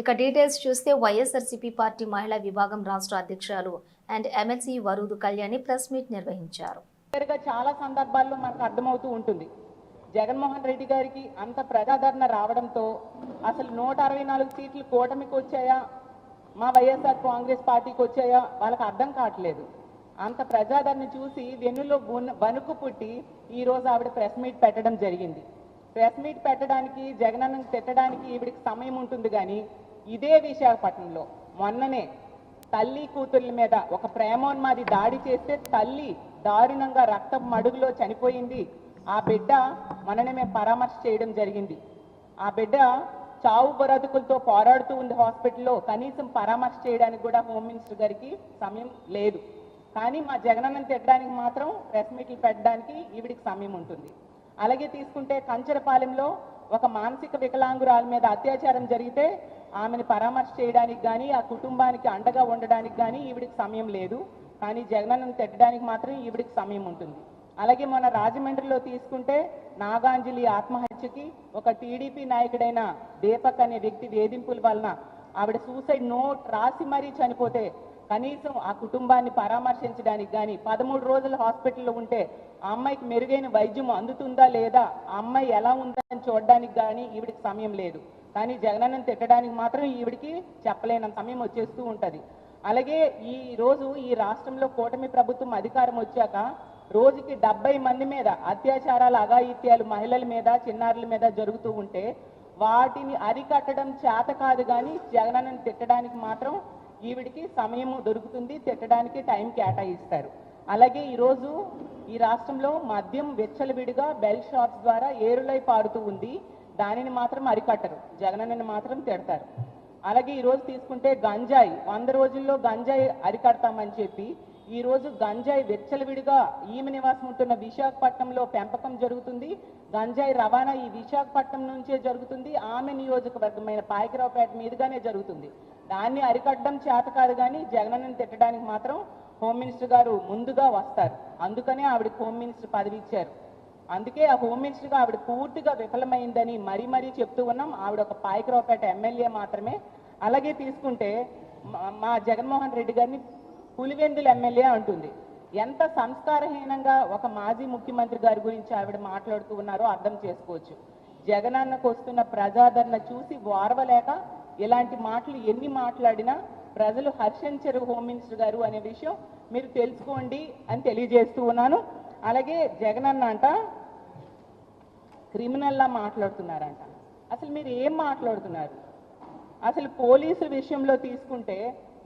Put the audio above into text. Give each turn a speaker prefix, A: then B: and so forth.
A: ఇక డీటెయిల్స్ చూస్తే వైఎస్ఆర్సీపీ పార్టీ మహిళా విభాగం రాష్ట్ర అధ్యక్షురాలు and MLC Varudu Kalyani press meet నిర్వహించారు.
B: చాలా సందర్భాల్లో మనకు అర్థమవుతూ ఉంటుంది. జగన్మోహన్ రెడ్డి గారికి అంత ప్రజాదరణ రావడంతో అసలు నూట అరవై నాలుగు సీట్లు కూటమికి వచ్చాయా? మా వైఎస్ఆర్ కాంగ్రెస్ పార్టీకి వచ్చాయా? వాళ్ళకి అర్థం కావట్లేదు. అంత ప్రజాదరణ చూసి వెన్నులో వణుకు పుట్టి ఈ రోజు ఆవిడ ప్రెస్ మీట్ పెట్టడం జరిగింది. ప్రెస్ మీట్ పెట్టడానికి జగనన్న తిట్టడానికి ఈవిడికి సమయం ఉంటుంది కానీ ఇదే విశాఖపట్నంలో. మొన్ననే తల్లి కూతుర్ల మీద ఒక ప్రేమోన్మాది దాడి చేస్తే తల్లి దారుణంగా రక్తం మడుగులో చనిపోయింది. ఆ బిడ్డ మననే మేము పరామర్శ చేయడం జరిగింది. ఆ బిడ్డ చావు బ్రతుకులతో పోరాడుతూ ఉంది హాస్పిటల్లో. కనీసం పరామర్శ చేయడానికి కూడా హోమ్ మినిస్టర్ గారికి సమయం లేదు. కానీ మా జగనన్నను తిట్టడానికి మాత్రం ప్రెస్ మీట్లు పెట్టడానికి ఈవిడికి సమయం ఉంటుంది. అలాగే తీసుకుంటే కంచరపాలెంలో ఒక మానసిక వికలాంగురాల మీద అత్యాచారం జరిగితే ఆమెను పరామర్శ చేయడానికి కానీ ఆ కుటుంబానికి అండగా ఉండడానికి కానీ ఈవిడికి సమయం లేదు. కానీ జగనన్నను తిట్టడానికి మాత్రం ఈవిడికి సమయం ఉంటుంది. అలాగే మన రాజమండ్రిలో తీసుకుంటే నాగాంజలి ఆత్మహత్యకి ఒక టీడీపీ నాయకుడైన దీపక్ అనే వ్యక్తి వేధింపుల వలన ఆవిడ సూసైడ్ నోట్ రాసి మరీ చనిపోతే కనీసం ఆ కుటుంబాన్ని పరామర్శించడానికి కానీ పదమూడు రోజులు హాస్పిటల్లో ఉంటే ఆ అమ్మాయికి మెరుగైన వైద్యం అందుతుందా లేదా? ఆ అమ్మాయి ఎలా ఉందని చూడడానికి కానీ ఈవిడికి సమయం లేదు. కానీ జగనన్నను తిట్టడానికి మాత్రం ఈవిడికి చెప్పలేనంత సమయం వచ్చేస్తూ ఉంటుంది. అలాగే ఈ రోజు ఈ రాష్ట్రంలో కూటమి ప్రభుత్వం అధికారం వచ్చాక రోజుకి డెబ్బై మంది మీద అత్యాచారాలు అఘాయిత్యాలు మహిళల మీద చిన్నారుల మీద జరుగుతూ ఉంటే వాటిని అరికట్టడం చేత కాదు కానీ జగనన్నను తిట్టడానికి మాత్రం ఈవిడికి సమయం దొరుకుతుంది తిట్టడానికి టైం కేటాయిస్తారు. అలాగే ఈరోజు ఈ రాష్ట్రంలో మద్యం వెచ్చలవిడిగా బెల్ షాప్స్ ద్వారా ఏరులై పారుతూ ఉంది. దానిని మాత్రం అరికట్టరు. జగనన్నని మాత్రం తిడతారు. అలాగే ఈరోజు తీసుకుంటే గంజాయి. వంద రోజుల్లో గంజాయి అరికడతామని చెప్పి ఈ రోజు గంజాయి వెచ్చలవిడిగా ఈమె నివాసం ఉంటున్న విశాఖపట్నంలో పెంపకం జరుగుతుంది. గంజాయి రవాణా ఈ విశాఖపట్నం నుంచే జరుగుతుంది. ఆమె నియోజకవర్గమైన పాయకరావుపేట మీదుగానే జరుగుతుంది. దాన్ని అరికట్టడం చేత కాదు కానీ జగనన్నని తిట్టడానికి మాత్రం హోమ్ మినిస్టర్ గారు ముందుగా వస్తారు. అందుకనే ఆవిడకి హోమ్ మినిస్టర్ పదవి ఇచ్చారు. అందుకే ఆ హోమ్ మినిస్టర్గా ఆవిడ పూర్తిగా విఫలమైందని మరీ మరీ చెప్తూ ఉన్నాం. ఆవిడ ఒక పాయకరావుపేట ఎమ్మెల్యే మాత్రమే. అలాగే తీసుకుంటే మా- మా జగన్మోహన్ రెడ్డి గారిని పులివెందుల ఎమ్మెల్యే అంటుంది. ఎంత సంస్కారహీనంగా ఒక మాజీ ముఖ్యమంత్రి గారి గురించి ఆవిడ మాట్లాడుతూ ఉన్నారో అర్థం చేసుకోవచ్చు. జగనన్నకు వస్తున్న ప్రజాదరణ చూసి వారవలేక ఇలాంటి మాటలు ఎన్ని మాట్లాడినా ప్రజలు హర్షించరు హోమ్ మినిస్టర్ గారు అనే విషయం మీరు తెలుసుకోండి అని తెలియజేస్తూ ఉన్నాను. అలాగే జగనన్న అంట క్రిమినల్లా మాట్లాడుతున్నారంట. అసలు మీరు ఏం మాట్లాడుతున్నారు? అసలు పోలీసు విషయంలో తీసుకుంటే